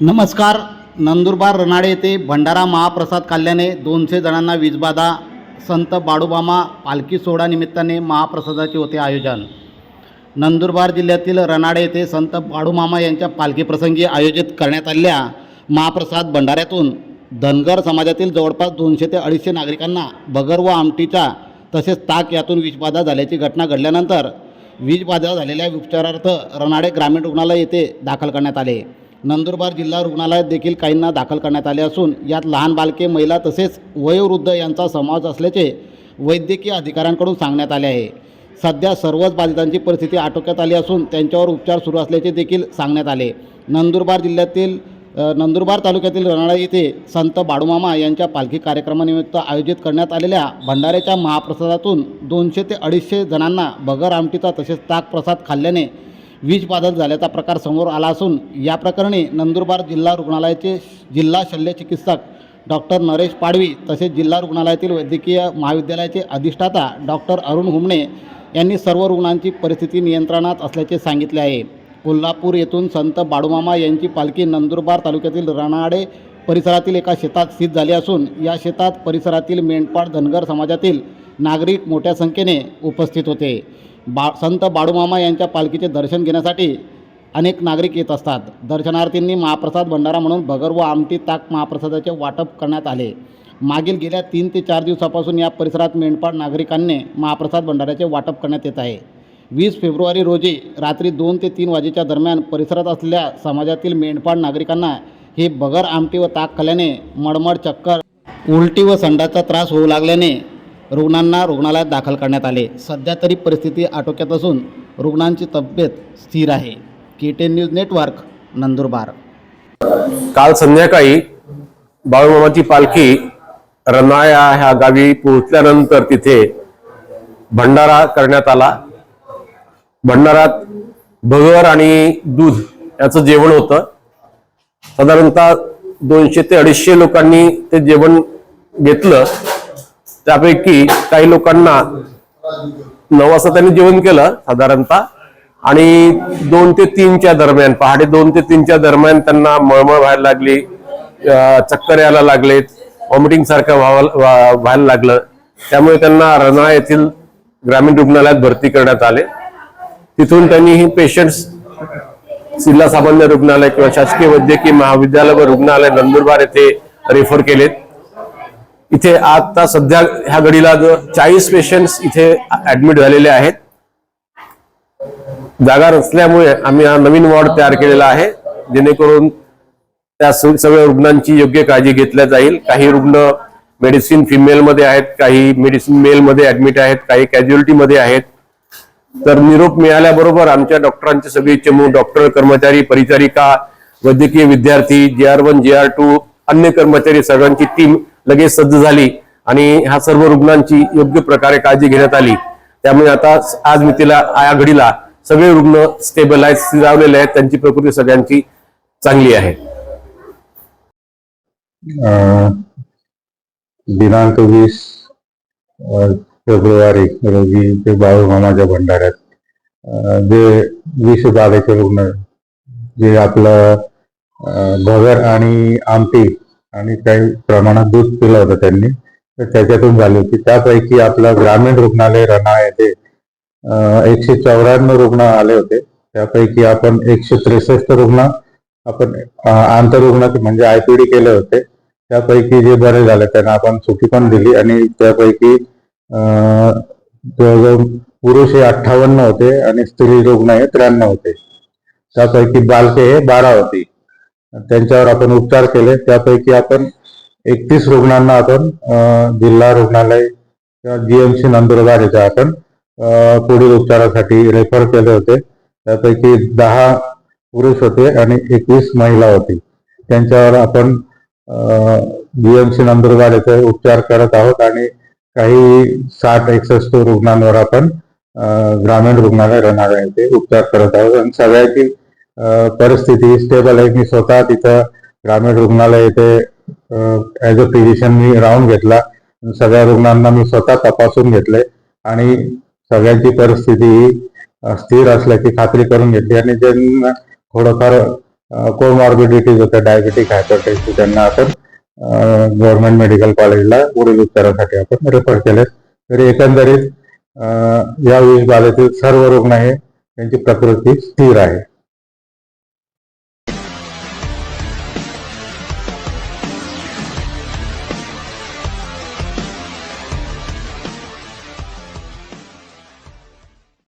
नमस्कार नंदुरबार रनाडे येथे भंडारा महाप्रसाद खाल्ल्याने दोनशे जणांना वीजबाधा संत बाडूबामा पालखी सोहळा निमित्ताने महाप्रसादाचे होते आयोजन. नंदुरबार जिल्ह्यातील रनाडे येथे संत बाडूमामा यांच्या पालखीप्रसंगी आयोजित करण्यात आलेल्या महाप्रसाद भंडाऱ्यातून धनगर समाजातील जवळपास दोनशे ते अडीचशे नागरिकांना बगर व आमटीचा तसेच ताक यातून वीजबाधा झाल्याची घटना घडल्यानंतर वीजबाधा झालेल्या उपचारार्थ रनाडे ग्रामीण रुग्णालय येथे दाखल करण्यात आले. नंदुरबार जिल्हा रुग्णालयात देखील काहींना दाखल करण्यात आले असून यात लहान बालके महिला तसेच वयोवृद्ध यांचा समावेश असल्याचे वैद्यकीय अधिकाऱ्यांकडून सांगण्यात आले आहे. सध्या सर्वच बाधितांची परिस्थिती आटोक्यात आली असून त्यांच्यावर उपचार सुरू असल्याचे देखील सांगण्यात आले. नंदुरबार जिल्ह्यातील नंदुरबार तालुक्यातील रणाळा येथे संत बाडूमामा यांच्या पालखी कार्यक्रमानिमित्त आयोजित करण्यात आलेल्या भंडाऱ्याच्या महाप्रसादातून दोनशे ते अडीचशे जणांना बगर आमटीचा तसेच ताक प्रसाद खाल्ल्याने विषबाधा झाल्याचा प्रकार समोर आला असून या प्रकरणी नंदुरबार जिल्हा रुग्णालयाचे जिल्हा शल्य चिकित्सक डॉक्टर नरेश पाडवी तसेच जिल्हा रुग्णालयातील वैद्यकीय महाविद्यालयाचे अधिष्ठाता डॉक्टर अरुण हुमणे यांनी सर्व रुग्णांची परिस्थिती नियंत्रणात असल्याचे सांगितले आहे. कोल्हापूर येथून संत बाडूमामा यांची पालखी नंदुरबार तालुक्यातील रणाडे परिसरातील एका शेतात स्थित झाली असून या शेतात परिसरातील मेंढपाळ धनगर समाजातील नागरिक मोठ्या संख्येने उपस्थित होते. बा संत बाडूमामा यांच्या पालखीचे दर्शन घेण्यासाठी अनेक नागरिक येत असतात. दर्शनार्थींनी महाप्रसाद भंडारा म्हणून भगर व आमटी ताक महाप्रसादाचे वाटप करण्यात आले. मागील गेल्या तीन ते चार दिवसापासून या परिसरात मेंढपाळ नागरिकांनी महाप्रसाद भंडाऱ्याचे वाटप करण्यात येत आहे. वीस फेब्रुवारी रोजी रात्री दोन ते तीन वाजेच्या दरम्यान परिसरात असलेल्या समाजातील मेंढपाळ नागरिकांना हे बगर आमटी व ताक खाल्याने मळमळ चक्कर उलटी व संडाचा त्रास होऊ लागल्याने रुग्णांना रुग्णालयात दाखल करण्यात आले. सध्या तरी परिस्थिती आटोक्यात असून रुग्णांची तब्येत स्थिर आहे. K ten news network Nandurbar. काल संध्याकाळी बाळूमामाची पालखी रनाया ह्या गावी पोहोचल्यानंतर तिथे भंडारा करण्यात आला. भंडारात भगर आणि दूध याचं जेवण होतं. साधारणतः दोनशे ते अडीचशे लोकांनी ते जेवण घेतलं. त्यापैकी काही लोकांना नऊ वाजता त्यांनी जेवण केलं साधारणतः. आणि दोन ते तीनच्या दरम्यान पहाटे दोन ते तीनच्या दरम्यान त्यांना मळमळ व्हायला लागली चक्कर यायला लागलेत वॉमिटिंग सारखं व्हावं- व्हायला लागलं. त्यामुळे त्यांना रनाळा येथील ग्रामीण रुग्णालयात भरती करण्यात आले. तिथून त्यांनी ही पेशंट्स जिल्हा सामान्य रुग्णालय किंवा शासकीय वैद्यकीय महाविद्यालय व रुग्णालय नंदुरबार येथे रेफर केलेत. इथे आता सध्या ह्या घडीला चाळीस पेशंट्स इथे ऍडमिट झालेले आहेत. जागा नसल्यामुळे आम्ही हा नवीन वॉर्ड तयार केलेला आहे. जेणेकरून त्या सग- सगळ्या रुग्णांची योग्य काळजी घेतल्या जाईल. काही रुग्ण मेडिसिन फिमेलमध्ये आहेत काही मेडिसिन मेलमध्ये ऍडमिट आहेत काही कॅज्युअलिटीमध्ये आहेत. तर निरोप मिळाल्याबरोबर आमच्या डॉक्टरांचे सगळे चमू डॉक्टर कर्मचारी परिचारिका वैद्यकीय विद्यार्थी J R one J R two अन्य कर्मचारी सगळ्यांची टीम लगेच सज्ज झाली आणि ह्या सर्व रुग्णांची योग्य प्रकारे काळजी घेण्यात आली. त्यामुळे आता आज मी तिला या घडीला सगळे रुग्ण स्टेबलाइज स्थिरावलेले आहेत. त्यांची प्रकृती सगळ्यांची चांगली आहे. दिनांक वीस फेब्रुवारी रोजी ते बाळूमामाच्या भंडाऱ्यात. जे विष बाधेचे रुग्ण जे आपलं भगर आणि आमटी आणि काही प्रमाणात दूध पिलं होतं त्यांनी तर त्याच्यातून झाली होती. त्यापैकी आपलं ग्रामीण रुग्णालय रणा येथे एकशे चौऱ्याण्णव रुग्ण आले होते. त्यापैकी आपण एकशे त्रेसष्ट रुग्ण आपण आंतररुग्ण म्हणजे आयपीडी केले होते. त्यापैकी जे बरे झाले त्यांना आपण सुटी पण दिली आणि त्यापैकी जवळजवळ पुरुष हे अठ्ठावन्न होते आणि स्त्री रुग्ण हे त्र्याण्णव होते. त्यापैकी बालके हे बारा होती. त्यांच्यावर आपण उपचार केले. त्यापैकी आपण एकतीस रुग्णांना आपण जिल्हा रुग्णालय किंवा जीएमसी नंदुरबार येथे आपण पुढील उपचारासाठी रेफर केले होते. त्यापैकी दहा पुरुष होते आणि एकवीस महिला होती. त्यांच्यावर आपण जीएमसी नंदुरबार येथे उपचार करत आहोत आणि काही साठ एकसष्ट रुग्णांवर आपण ग्रामीण रुग्णालय रनाळा येथे उपचार करत आहोत. आणि सगळ्याची परिस्थिती स्टेबल आहे. मी स्वतः तिथं ग्रामीण रुग्णालय येथे ऍज अ फिजिशियन मी राहून घेतला. सगळ्या रुग्णांना मी स्वतः तपासून घेतले. आणि सगळ्यांची परिस्थिती ही स्थिर असल्याची खात्री करून घेतली. आणि ज्यांना थोडंफार कोमॉर्बिडिटीज होत्या डायबिटिक हायपरटेन्शन त्यांना आपण गव्हर्नमेंट मेडिकल कॉलेजला पुढील उपचारासाठी आपण रेफर केले. तरी एकंदरीत या विष बाधेतील सर्व रुग्ण हे त्यांची प्रकृती स्थिर आहे.